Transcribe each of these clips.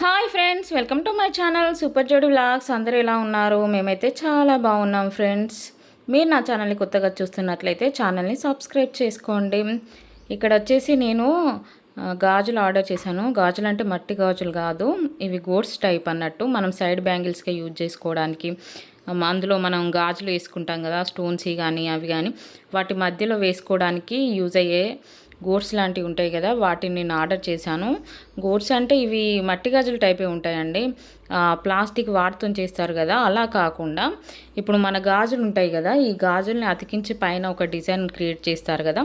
Hi friends welcome to my channel super జోడు vlogs. అందరూ ఎలా ఉన్నారు? మేమైతే చాలా బాగున్నాం ఫ్రెండ్స్. మీరు నా ఛానల్ని కొత్తగా చూస్తున్నట్లయితే ఛానల్ని సబ్స్క్రైబ్ చేసుకోండి. ఇక్కడ వచ్చేసి నేను గాజులు ఆర్డర్ చేశాను. గాజులు అంటే మట్టి గాజులు కాదు ఇవి గోడ్స్ టైప్ అన్నట్టు మనం సైడ్ బ్యాంగిల్స్గా యూజ్ చేసుకోవడానికి. అందులో మనం గాజులు వేసుకుంటాం కదా స్టోన్స్ కానీ అవి కానీ వాటి మధ్యలో వేసుకోవడానికి యూజ్ అయ్యే గోడ్స్ లాంటివి ఉంటాయి కదా వాటిని నేను ఆర్డర్ చేశాను. గోడ్స్ అంటే ఇవి మట్టి గాజులు టైపే ఉంటాయండి. ప్లాస్టిక్ వాడుతో చేస్తారు కదా అలా కాకుండా ఇప్పుడు మన గాజులు ఉంటాయి కదా ఈ గాజుల్ని అతికించి పైన ఒక డిజైన్ క్రియేట్ చేస్తారు కదా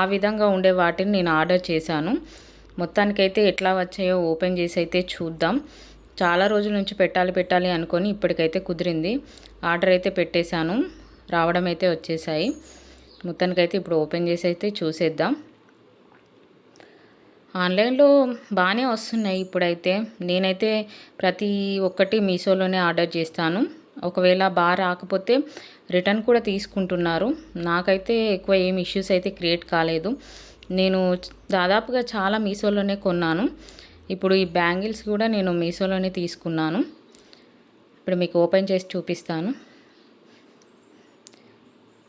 ఆ విధంగా ఉండే వాటిని నేను ఆర్డర్ చేశాను. మొత్తానికైతే ఎట్లా వచ్చాయో ఓపెన్ చేసి అయితే చూద్దాం. చాలా రోజుల నుంచి పెట్టాలి పెట్టాలి అనుకొని ఇప్పటికైతే కుదిరింది. ఆర్డర్ అయితే పెట్టేశాను. రావడం అయితే వచ్చేసాయి. మొత్తానికైతే ఇప్పుడు ఓపెన్ చేసి అయితే చూసేద్దాం. ఆన్లైన్లో బాగానే వస్తున్నాయి ఇప్పుడైతే. నేనైతే ప్రతి ఒక్కటి మీషోలోనే ఆర్డర్ చేస్తాను. ఒకవేళ బాగా రాకపోతే రిటర్న్ కూడా తీసుకుంటున్నారు. నాకైతే ఎక్కువ ఏం ఇష్యూస్ అయితే క్రియేట్ కాలేదు. నేను దాదాపుగా చాలా మీషోలోనే కొన్నాను. ఇప్పుడు ఈ బ్యాంగిల్స్ కూడా నేను మీషోలోనే తీసుకున్నాను. ఇప్పుడు మీకు ఓపెన్ చేసి చూపిస్తాను.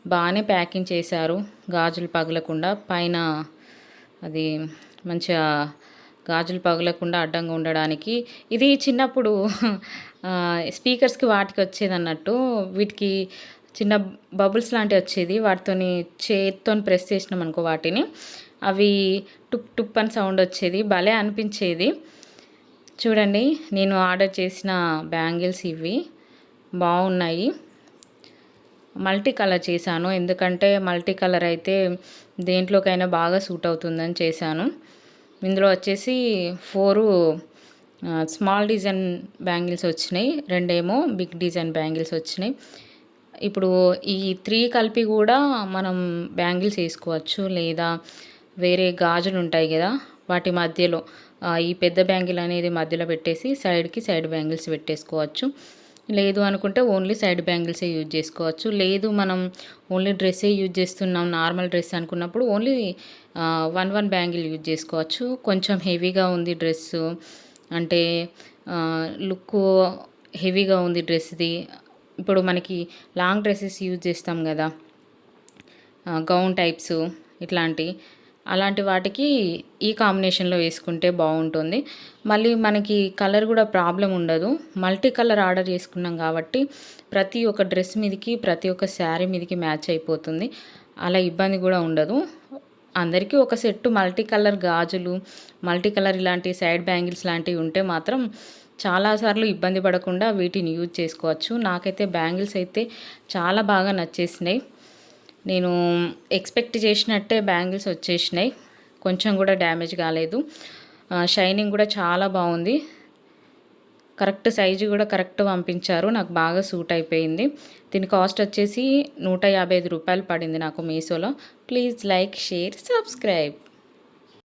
బాగానే ప్యాకింగ్ చేశారు. గాజులు పగలకుండా. పైన అది మంచిగా గాజులు పగలకుండా అడ్డంగా ఉండడానికి. ఇది చిన్నప్పుడు స్పీకర్స్కి వాటికి వచ్చేది అన్నట్టు వీటికి చిన్న బబుల్స్ లాంటివి వచ్చేది. వాటితోని చేతితో ప్రెస్ చేసినాం అనుకో వాటిని. అవి టుప్ టుప్ అని సౌండ్ వచ్చేది. భలే అనిపించేది. చూడండి నేను ఆర్డర్ చేసిన బ్యాంగిల్స్ ఇవి. బాగున్నాయి. మల్టీ కలర్ చేశాను. ఎందుకంటే మల్టీ కలర్ అయితే దేంట్లోకైనా బాగా సూట్ అవుతుందని చేశాను. ఇందులో వచ్చేసి ఫోరు స్మాల్ డిజైన్ బ్యాంగిల్స్ వచ్చినాయి. రెండేమో బిగ్ డిజైన్ బ్యాంగిల్స్ వచ్చినాయి. ఇప్పుడు ఈ త్రీ కలిపి కూడా మనం బ్యాంగిల్స్ వేసుకోవచ్చు. లేదా వేరే గాజులు ఉంటాయి కదా వాటి మధ్యలో ఈ పెద్ద బ్యాంగిల్ అనేది మధ్యలో పెట్టేసి సైడ్కి సైడ్ బ్యాంగిల్స్ పెట్టేసుకోవచ్చు. లేదు అనుకుంటే ఓన్లీ సైడ్ బ్యాంగిల్సే యూజ్ చేసుకోవచ్చు. లేదు మనం ఓన్లీ డ్రెస్సే యూజ్ చేస్తున్నాం నార్మల్ డ్రెస్ అనుకున్నప్పుడు only one one bangle use చేసుకోవచ్చు. కొంచెం హెవీగా ఉంది డ్రెస్సు అంటే లుక్ హెవీగా ఉంది డ్రెస్ది ఇప్పుడు మనకి లాంగ్ డ్రెస్సెస్ యూజ్ చేస్తాం కదా గౌన్ టైప్స్ ఇట్లాంటి. అలాంటి వాటికి ఈ కాంబినేషన్లో వేసుకుంటే బాగుంటుంది. మళ్ళీ మనకి కలర్ కూడా ప్రాబ్లం ఉండదు. మల్టీ కలర్ ఆర్డర్ చేసుకున్నాం కాబట్టి ప్రతి ఒక్క డ్రెస్ మీదకి ప్రతి ఒక్క శారీ మీదకి మ్యాచ్ అయిపోతుంది. అలా ఇబ్బంది కూడా ఉండదు. అందరికీ ఒక సెట్టు మల్టీ కలర్ గాజులు మల్టీ కలర్ ఇలాంటి సైడ్ బ్యాంగిల్స్ లాంటివి ఉంటే మాత్రం చాలాసార్లు ఇబ్బంది పడకుండా వీటిని యూజ్ చేసుకోవచ్చు. నాకైతే బ్యాంగిల్స్ అయితే చాలా బాగా నచ్చేసినాయి. నేను ఎక్స్పెక్ట్ చేసినట్టే బ్యాంగిల్స్ వచ్చేసినాయి. కొంచెం కూడా డ్యామేజ్ కాలేదు. షైనింగ్ కూడా చాలా బాగుంది. కరెక్ట్ సైజు కూడా కరెక్ట్ పంపించారు. నాకు బాగా సూట్ అయిపోయింది. దీని కాస్ట్ వచ్చేసి నూట యాభై ఐదు రూపాయలు పడింది నాకు మీషోలో. Please like share subscribe.